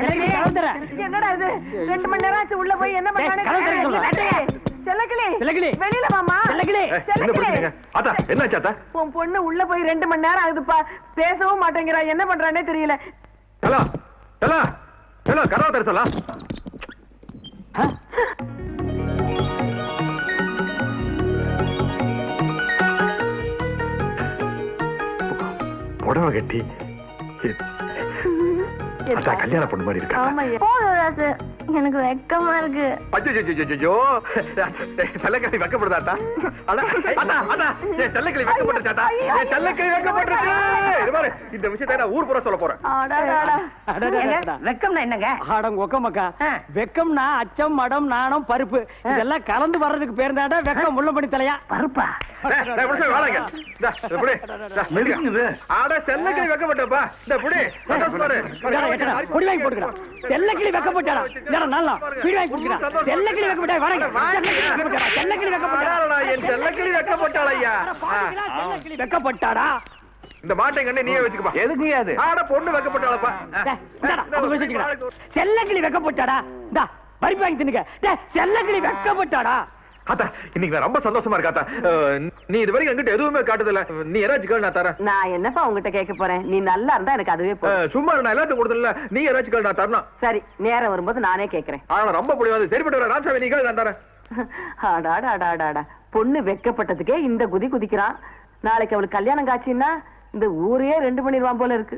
என்னடா இது? ரெண்டு மணி நேரம் ஆச்சு உள்ள போய் என்ன. பண்ணானே செல்லக்கிளி. செல்லக்கிளி. வெளியில வாமா செல்லக்கிளி. ஏய், என்ன பிரச்சனைங்க ஆத்தா என்னாச்சு ஆத்தா? உன் பொண்ணு உள்ள போய் ரெண்டு மணி நேரம் ஆகுதுப்பா. பேசவும் மாட்டேங்கிறா. என்ன பண்றானே தெரியல. ஹலோ ஹலோ ஹலோ புடவை கட்டி கல்யாண பொண்ணு மாதிரி இருக்கா எனக்கு வெக்கமா இருக்கு. அச்சோ செல்லக்கிளி வெக்கப்படுதாட்டா? செல்லக்கிளி வெக்கப்பட்டுச்சாட்டா செல்லக்கிளி வெக்கப்பட்டுருச்சு. இந்த விஷயத்தை நான் ஊர் சொல்ல போறேன். வெக்கம்னா என்னங்க? ஆடம் ஒக்கமக்கா ஆ. வெக்கம்னா அச்சம் மடம் நாணம் பருப்பு. இதெல்லாம் கலந்து வர்றதுக்கு பேர் தாண்டா வெக்கம் முள்ள பண்ணி தலையா? பருப்பா? செல்லக்கிளி வெக்கப்பட்டப்பா. இந்த புடி, சந்தோஷம் பாரு. பொடி வாங்கி போட்டுக்கலாம் செல்லக்கிளி வெக்கப்பட்டாடா நல்லா செல்லக்கிளி வெக்கப்பட்டா வராங்க செல்லக்கிளி வெக்கப்பட்டாடா என் செல்லக்கிளி வெக்கப்பட்டாள் ஐயா? செல்லக்கிளி வெக்கப்பட்டாடா இந்த மாட்டை கண்ணு நீயே வச்சுக்கப்பா. எதுக்கு அது? ஆட பொண்ணு வெக்கப்பட்டாளப்பா. செல்லக்கிளி வெக்கப்பட்டாடா? இந்தா பருப்பு வாங்கி தின்னுங்க டேய், செல்லக்கிளி வெக்கப்பட்டாடா? அத்தா இன்னைக்கு நான் ரொம்ப சந்தோஷமா இருக்காத்தா நீ இது வரைக்கும் என்கிட்ட எதுவுமே காட்டுதில்ல நீ கேள் நான் தரேன் நான் என்னப்பா உங்ககிட்ட கேட்க போறேன்? நீ நல்லா இருந்தா எனக்கு அதுவே சும்மா நான் எல்லாத்தையும் கொடுத்தல நீ கேள் நான் தரணும் சரி நேரம் வரும்போது நானே கேக்குறேன் ஆனா ரொம்ப பிடிவாது சரிப்பட்டு வர ராமசாமி நீ கேள் நான் தரேன். அடாடாடாடாடா பொண்ணு வெக்கப்பட்டதுக்கே இந்த குதி குதிக்கிறான். நாளைக்கு அவளுக்கு கல்யாணம் காட்சின்னா இந்த ஊரையே ரெண்டு பண்ணிடுவான் போல இருக்கு.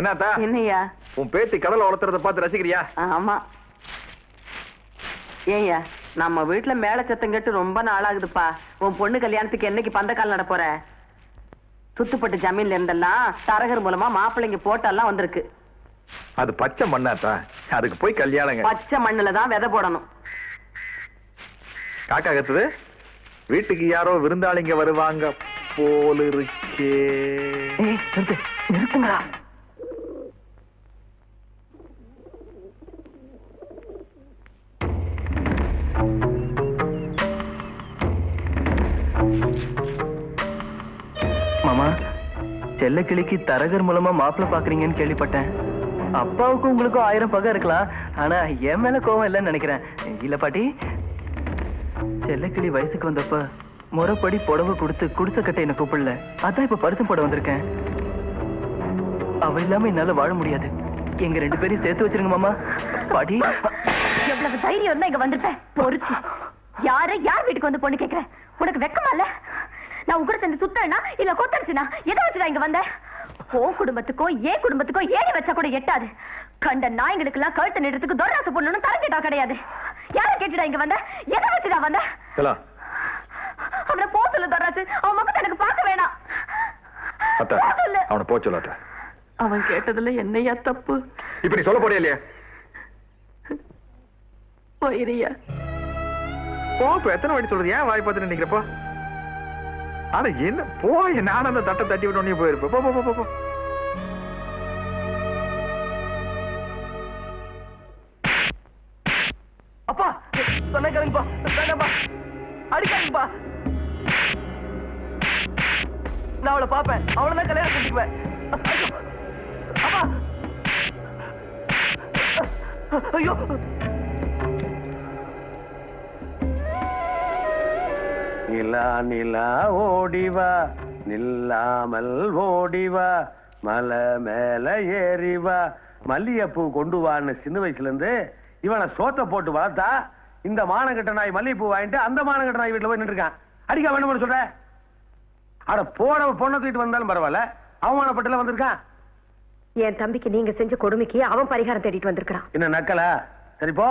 என்னத்தா என்னய்யா உன் பேத்தி கடலை வளர்த்துறத பார்த்து ரசிக்கிறியா? ஆமா. ஏய்யா நம்ம வீட்டுல மேல சத்தம் கேட்டு ரொம்ப நாளாகுதுப்பா. உன் பொண்ணு கல்யாணத்துக்கு என்னைக்கு பந்தக்கால் நட போற? சுத்துப்பட்டு ஜமீன்ல இருந்தெல்லாம் தரகர் மூலமா மாப்பிள்ளைங்க போட்டெல்லாம் வந்திருக்கு. அது பச்சை மண்ணாத்தா? அதுக்கு போய் கல்யாணங்க. பச்சை மண்ணுல தான் விதை போடணும். காக்கா கத்துது? வீட்டுக்கு யாரோ விருந்தாளிங்க வருவாங்க போல இருக்கே நிறுத்துங்களா மாமா. செல்லக்கிளிக்கு தரகர் மூலமா மாப்பிள்ள பாக்குறீங்கன்னு கேள்விப்பட்டேன். அப்பாவுக்கும் உங்களுக்கும் ஆயிரம் பகை இருக்கலாம். ஆனா என் மேல கோவம் இல்லைன்னு நினைக்கிறேன். இல்ல பாட்டி. செல்லக்கிளி வயசுக்கு வந்தப்ப முறைப்படி புடவை கொடுத்து குடிசை கட்ட என்ன கூப்பிடல. அதான் இப்ப பரிசு போட வந்திருக்கேன். அவ இல்லாம என்னால வாழ முடியாது. எங்க ரெண்டு பேரையும் சேர்த்து வச்சிருங்க மாமா. பாட்டி. எவ்வளவு தைரியம் இருந்தா இங்க வந்திருப்பேன் பொறுத்து. யார யார் வீட்டுக்கு வந்து பொண்ணு கேக்குற உனக்கு வெக்கமா இல்ல? நான் உங்களை சேர்ந்து சுத்தனா? இல்ல கொத்தடிச்சுனா? எதை வச்சுதான் இங்க வந்த? ஓ குடும்பத்துக்கோ ஏன் குடும்பத்துக்கோ ஏறி வச்சா கூட எட்டாது. கண்ட நாய்களுக்கு எல்லாம் கழுத்து நிறத்துக்கு தொராசு பொண்ணுன்னு தரஞ்சிட்டா கிடையாது. யார கேட்டுடா இங்க வந்த? எதை வச்சுடா வந்த? அவனை போ சொல்லு தொராசு அவன் முகத்தை எனக்கு பார்க்க வேணாம். அத்தா போ அவனை அவன் கேட்டதுல என்னையா தப்பு? இப்ப நீ சொல்ல போறியா இல்லையா? போயிரியா போ இப்ப எத்தனை வாட்டி சொல்றது? ஏன் வாய் பார்த்து நினைக்கிறப்போ ஆனா என்ன? போய் நானும் அந்த தட்டை தட்டி விட்டு உடனே போயிருப்பேன் போ போ போ, போ அப்பா சொன்ன கேளுங்கப்பா வேண்டாம்ப்பா. அடிக்காதீங்கப்பா. நான் அவளை பாப்பேன் அவளை தான் கல்யாணம் பண்ணிக்குவேன் அப்பா. ஐயோ. நிலா நிலா ஓடிவா நில்லாமல் ஓடிவா மலை மேல ஏறிவா மல்லிகைப்பூ கொண்டு வான்னு சின்ன வயசுல இருந்து இவனை சோத்த போட்டு வளர்த்தா இந்த மானங்கட்ட நாய் மல்லிகைப்பூ வாங்கிட்டு அந்த மானங்கட்ட நாய் வீட்டுல போய் நின்றுருக்கான். அடிக்க வேணும்னு சொல்ற? அட போன பொண்ணை தூக்கிட்டு வந்தாலும் பரவாயில்ல. அவமானப்பட்டுல வந்திருக்கான். என் தம்பிக்கு நீங்க செஞ்ச கொடுமைக்கு அவன் பரிகாரம் தேடிட்டு வந்திருக்கான் என்ன நக்கலா? சரி போ.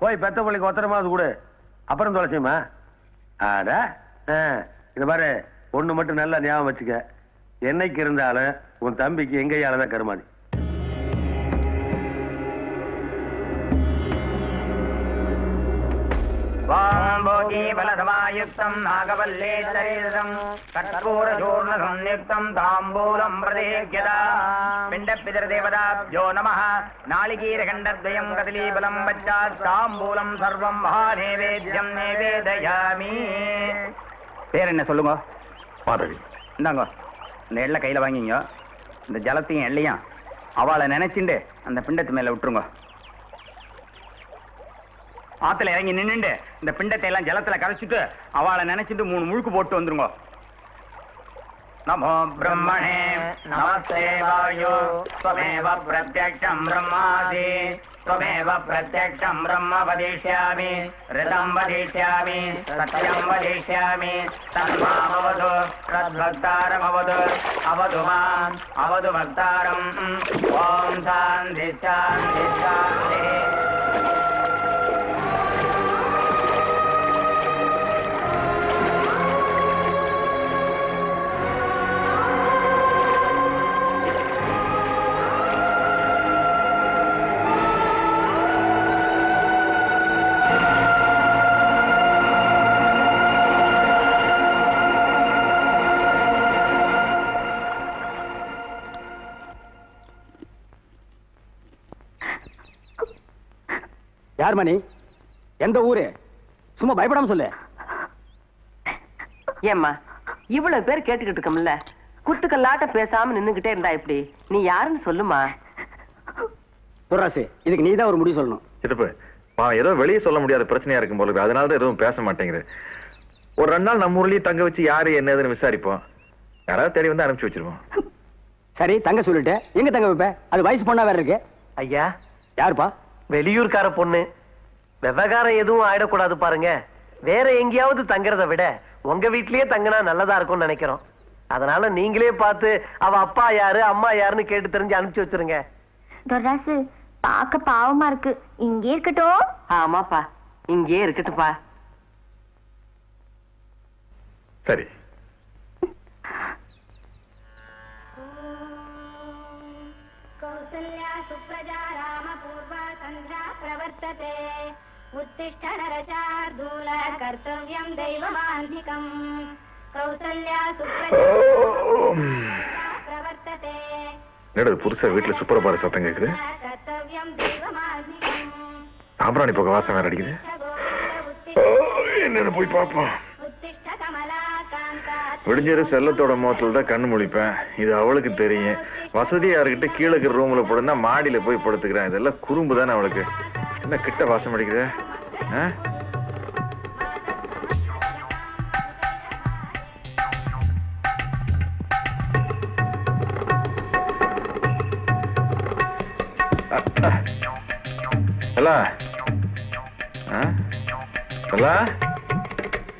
போய் பெத்த பிள்ளைக்கு ஒத்தரமாவது கொடு. அப்புறம் தொலைச்சியுமா? ஆட இது மாதிரி ஒண்ணு மட்டும் நல்லா ஞாபகம் வச்சுக்க. என்னைக்கு இருந்தாலும் உன் தம்பிக்கு எங்கையால தான் கருமாதி. வாம்போகீபலசமாயுக்தம் நாகவல்லே சரீரம் கற்பூரசூர்ண சம்யுக்தம் தாம்பூலம் பிரதேக்யதா. பிண்ட பிதர்தேவதாப்ஜோ நம நாளிகீரகண்டத்வயம் கதலீபலம் பச்சாத் தாம்பூலம் சர்வம் மகாநேவேத்யம் நேவேதயாமி. பேர் என்ன சொல்லுங்க? மாதவி. இந்தாங்க. இந்த எள்ள கையில வாங்கிங்க. இந்த ஜலத்தையும் எல்லையும் அவளை நினைச்சுண்டு அந்த பிண்டத்து மேல விட்டுருங்க. ஆத்துல இறங்கி நின்னுண்டு இந்த பிண்டத்தை எல்லாம் ஜலத்துல கரைச்சிட்டு அவளை நினைச்சிட்டு மூணு முழுக்கு போட்டு வந்துருங்க. नमो ब्रह्मणे नमस्ते वायु त्वमेव प्रत्यक्षम् ब्रह्मासि त्वमेव प्रत्यक्षम् ब्रह्म वदिष्यामि ऋतम् वदिष्यामि सत्यम् वदिष्यामि तन्मामवतु तद्भक्तारमवतु अवधु माम् अवधु भक्तारम् ॐ शान्ति शान्ति शान्ति யார் மணி? எந்த ஊரு? சும்மா பயப்படாம சொல்லு. ஏம்மா இவ்வளவு பேர் கேட்டுக்கிட்டு இருக்கோம்ல. குத்துக்கல்லாட்ட பேசாம நின்னுகிட்டே இருந்தா எப்படி? நீ யாருன்னு சொல்லுமா? துர்ராசு இதுக்கு நீ தான் ஒரு முடிவு சொல்லணும். அவன் ஏதோ வெளியே சொல்ல முடியாத பிரச்சனையா இருக்கும் போல அதனால தான் எதுவும் பேச மாட்டேங்குது. ஒரு ரெண்டு நாள் நம்ம ஊர்லயே தங்க வச்சு யாரு என்ன ஏதுன்னு விசாரிப்போம். யாராவது தேடி வந்து அனுப்பிச்சு வச்சிருவோம். சரி தங்க சொல்லிட்டு எங்க தங்க வைப்ப? அது வயசு பொண்ணா வேற இருக்கு. ஐயா. யாருப்பா? வெளியூர்கார பொண்ணு. விவகாரம் எதுவும் ஆயிடக்கூடாது பாருங்க. வேற எங்கேயாவது தங்குறத விட உங்க வீட்லயே தங்கினா நல்லதா இருக்கும்னு நினைக்கிறோம். அதனால நீங்களே பார்த்து அவ அப்பா யாரு அம்மா யாருன்னு கேட்டு தெரிஞ்சு அனுப்பிச்சு வச்சிருங்க. துர்ராசு பார்க்க பாவமா இருக்கு. இங்கே இருக்கட்டும். ஆமாப்பா. இங்கேயே இருக்கட்டுப்பா சரி. प्रवर्तते उत्तिष्ठ नरचार्दूल कर्तव्यम् दैवमान्धिकम् कौसल्या सुप्रजा प्रवर्तते என்னது புதுசா வீட்டுல சுப்பரபார சத்தம் கேக்குது कर्तव्यम् दैवमान्धिकम् சாம்பிராணி போக வாசம் வேற அடிக்குது என்னன்னு போய் பார்ப்போம் उत्तिष्ठ कमलाकान्ता விடிஞ்சது செல்லத்தோட முகத்துல தான் கண்ணு முழிப்பேன் இது அவளுக்கு தெரியும் வசதியா இருக்கிட்ட கீழே இருக்கிற ரூம்ல போடுனா மாடியில போய் படுத்துக்கிறேன் இதெல்லாம் குறும்பு தானே அவளுக்கு என்ன கிட்ட வாசம் அடிக்குது?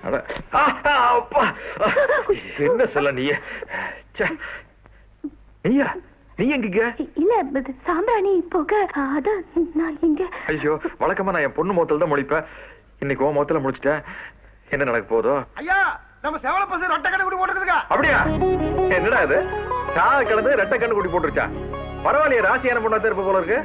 அட. அப்பா. என்ன சொல்ல நீ? நீயா? நீ எங்க இல்ல சாம்பிராணி போக அதான் நான் இங்க. ஐயோ வழக்கமா நான் என் பொண்ணு முகத்துல தான் முடிப்பேன் இன்னைக்கு உன் முகத்துல முடிச்சிட்டேன் என்ன நடக்க போதோ ஐயா நம்ம செவல பசங்க ரொட்ட கடை குடி போட்டுருக்கா அப்படியா? என்னடா இது? சாக கிடந்து ரெட்டை கண்ணு குடி போட்டுருச்சா? பரவாயில்லையே ராசியான பொண்ணா தான் இருப்ப போல இருக்கு.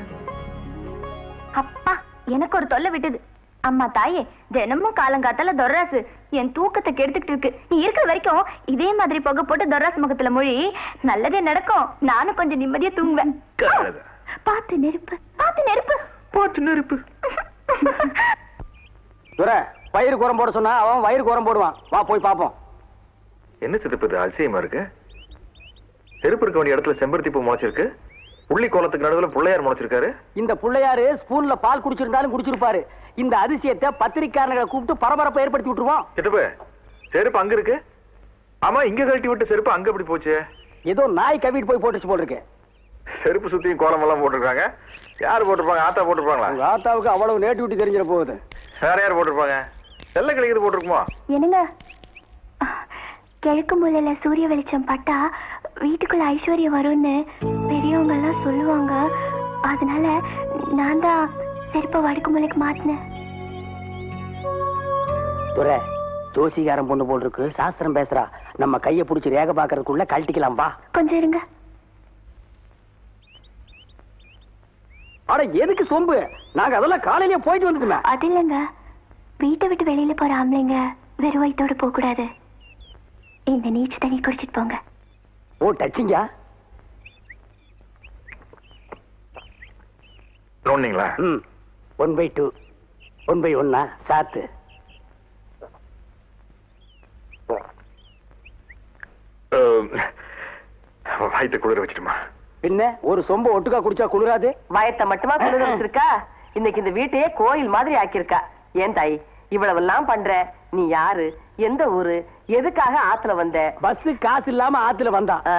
அப்பா எனக்கு ஒரு தொல்லை விட்டுது. அம்மா தாயே தினமும் காலங்காத்தால தொர்ராசு. என் தூக்கத்தை கெடுத்துக்கிட்டு இருக்கு. நீ இருக்கிற வரைக்கும் இதே மாதிரி புகை போட்டு தொர்ராசு முகத்துல மொழி நல்லதே நடக்கும். நானும் கொஞ்சம் நிம்மதியா தூங்குவேன். பார்த்து நெருப்பு பார்த்து நெருப்பு. பார்த்து நெருப்பு. துரை வயிறு குரம் போட சொன்னா அவன் வயிறு குரம் போடுவான். வா போய் பாப்போம். என்ன சித்தப்பு அதிசயமா இருக்கு? செருப்பு இருக்க வேண்டிய இடத்துல செம்பருத்தி பூ முளைச்சிருக்கு. புள்ளி கோலத்துக்கு நடுவுல பிள்ளையார் முளைச்சிருக்காரு. இந்த பிள்ளையாரு ஸ்பூன்ல பால் குடிச்சிருந்தாலும் குடிச்சிருப்பாரு. இந்த அதிசயத்தை பத்திரிக்காரர்களை கூப்பிட்டு பரபரப்பை ஏற்படுத்தி விட்டுருவோம். சித்தப்பு செருப்பு அங்க இருக்கு? ஆமா இங்க கழட்டி விட்டு செருப்பு அங்க எப்படி போச்சு? ஏதோ நாய் கவிட்டு போய் போட்டுச்சு போல் இருக்கு செருப்பு சுத்தியும் கோலம் எல்லாம் போட்டிருக்காங்க. யார் போட்டிருப்பாங்க? ஆத்தா போட்டிருப்பாங்களா? உங்க ஆத்தாவுக்கு அவ்வளவு நேட்டிவிட்டி தெரிஞ்சிட போகுது. வேற யார் போட்டிருப்பாங்க? செல்ல கிளிக்கிறது போட்டிருக்குமா? என்னங்க? கிழக்கு மூலையில சூரிய வெளிச்சம் பட்டா வீட்டுக்குள்ள ஐஸ்வர்யம் வரும்னு பெரியவங்க எல்லாம் சொல்லுவாங்க. அதனால நான் தான் செருப்பை வடக்கு மூலைக்கு மாத்தினேன். துரை ஜோசிகாரன் பொண்ணு போல் இருக்கு. சாஸ்திரம் பேசுறா. நம்ம கைய புடிச்சு ரேக பாக்குறதுக்குள்ள கழட்டிக்கலாம் பா கொஞ்சம் இருங்க. அட எதுக்கு சொம்பு? நாங்க அதெல்லாம் காலையிலேயே போயிட்டு வந்துட்டுமே. அது இல்லைங்க. வீட்டை விட்டு வெளியில போற ஆம்பளைங்க வெறும் வயித்தோட போக கூடாது இந்த நீச்சு தண்ணி குடிச்சிட்டு போங்க. ஓ டச்சிங்கா நோண்டிங்களா ம். One by two one by ஒன்னா சாத்து. வயிற்று குளிர வச்சிட்டுமா. பின்ன ஒரு சொம்பு ஒட்டுக்கா குடிச்சா குளிராது? வயத்தை மட்டுமா குளிர வச்சிருக்கா? இன்னைக்கு இந்த வீட்டையே கோயில் மாதிரி ஆக்கியிருக்கா. ஏன் தாய் இவ்வளவெல்லாம் பண்ற? நீ யாரு? எந்த ஊரு? எதுக்காக ஆத்துல வந்த? பஸ் காசு இல்லாம ஆத்துல வந்தான் ஆ?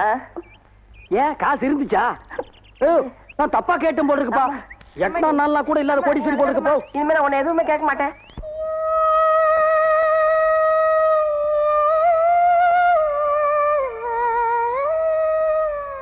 ஏன் காசு இருந்துச்சா? நான் தப்பா கேட்டும் போல இருக்குப்பா. எட்டா நாள்னா கூட இல்லாத கோடீஸ்வரி போல இருக்கு போ. இனிமே நான் உன்னை எதுவுமே கேட்க மாட்டேன்.